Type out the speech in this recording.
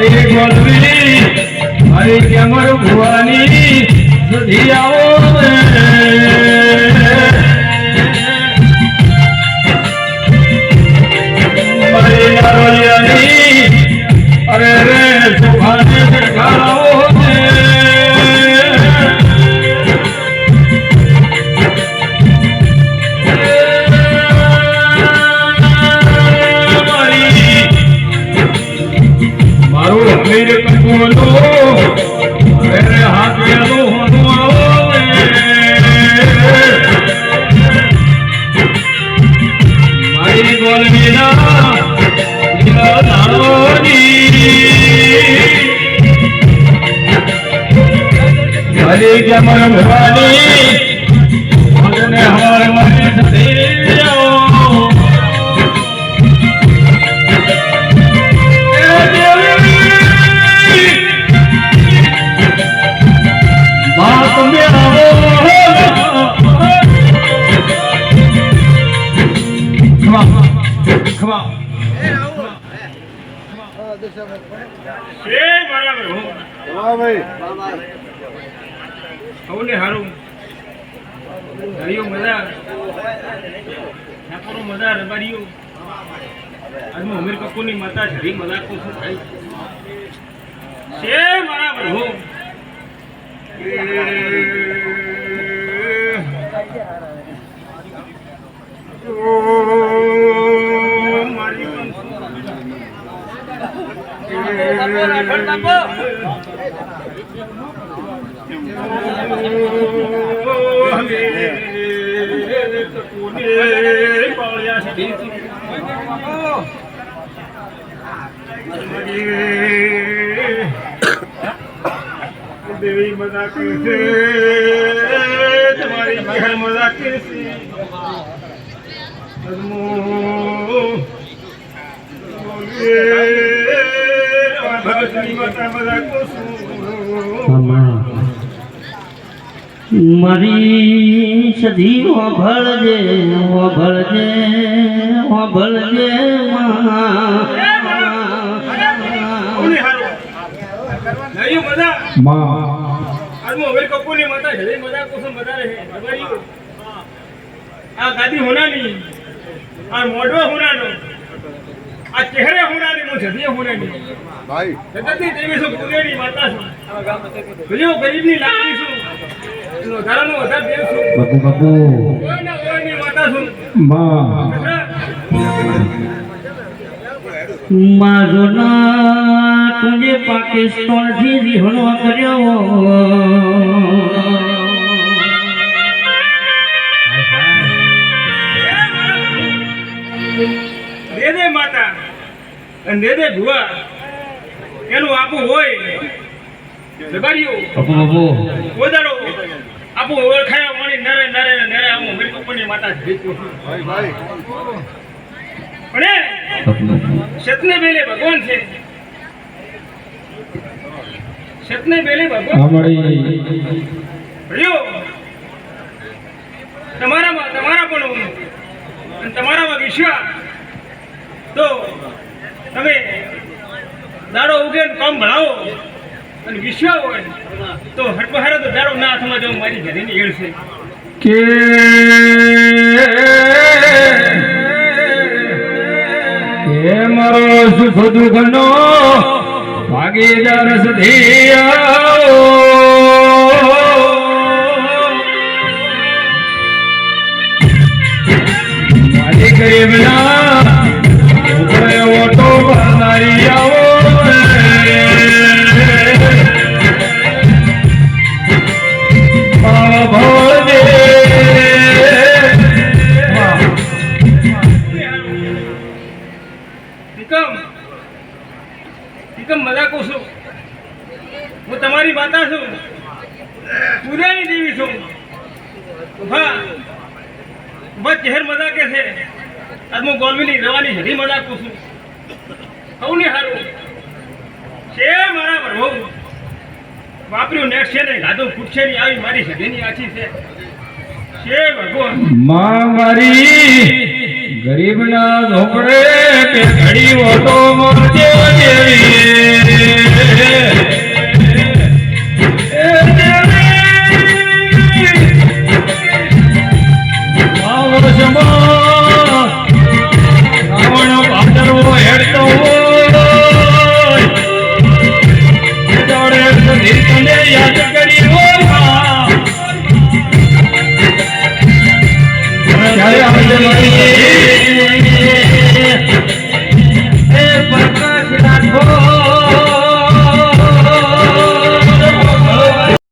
હરે ગોસ્વીની હરે કેમર ભુવાની સુધી આવો અરે રે સુભાને દેખાડો લીલા દાણોની મારી ભવાની સધી આવો હો હવને હારું. હરિયો મજા નાકોરો મજા રબારીઓ આજમાં ઉમેર કપૂરની માતા હરી મજા કો શું થાય? છે મારા પ્રભુ ઓ દેવી મજા કરશે તમારી બહેન મજા કરશે મારી સધી ઓભળજે ઓભળજે ઓભળજે આ ગાદી હોનાની આ મોઢો હોનાનો આ ચહેરે હોનાની હું જધીએ હોનાની ભાઈ. જગતની દેવી છું કુલેરની માતા છું. બીજો ગરીબની લાકડી છું. વધારાનો વધાર દેવ છું. બાપુ બાપુ. કોઈના કોઈની માતા છું. માં. મારો ના તુજે પાકિસ્તાનથી રિહણો કર્યો. ભુવા. એનું આપું હોય. દબાડ્યું બાપુ બાપુ. વધારો. આપું ઓળખાયા વાણી નરે નરે નરે. મેરી માતા ભાઈ ભાઈ પણ સતને બેલે ભગવાન છે. સતને બેલે ભગવાન. ભયો. તમારામાં તમારા પણ તમારામાં વિશ્વાસ. તો તમે દાડો ઉગે કામ ભણાવો અને વિશ્વાસ હોય તો હટબહારે તો દાડો ના હાથમાં જો મારી ઘરેની છે. કે મારો સુખ દુઃખનો ભાગીદાર સધી આવો મારી ગરીબના નિકમ મજા કહું છું. હું તમારી માતા છું. પૂજાની દેવી છું. હા. બસ ચહેર મજા કે છે. આજ હું ગોલમીની રવાની હરી છું. કહું ને સારું છે મારા પ્રભુ વાપર્યું નેટ છે ને ગાધું ફૂટશે નહીં. આવી મારી સધીની આછી છે. છે ભગવાન મારી ગરીબના ઝોપડે કે ઘડી ઓટો મોરજો દેવી Yeah, yeah, yeah, yeah.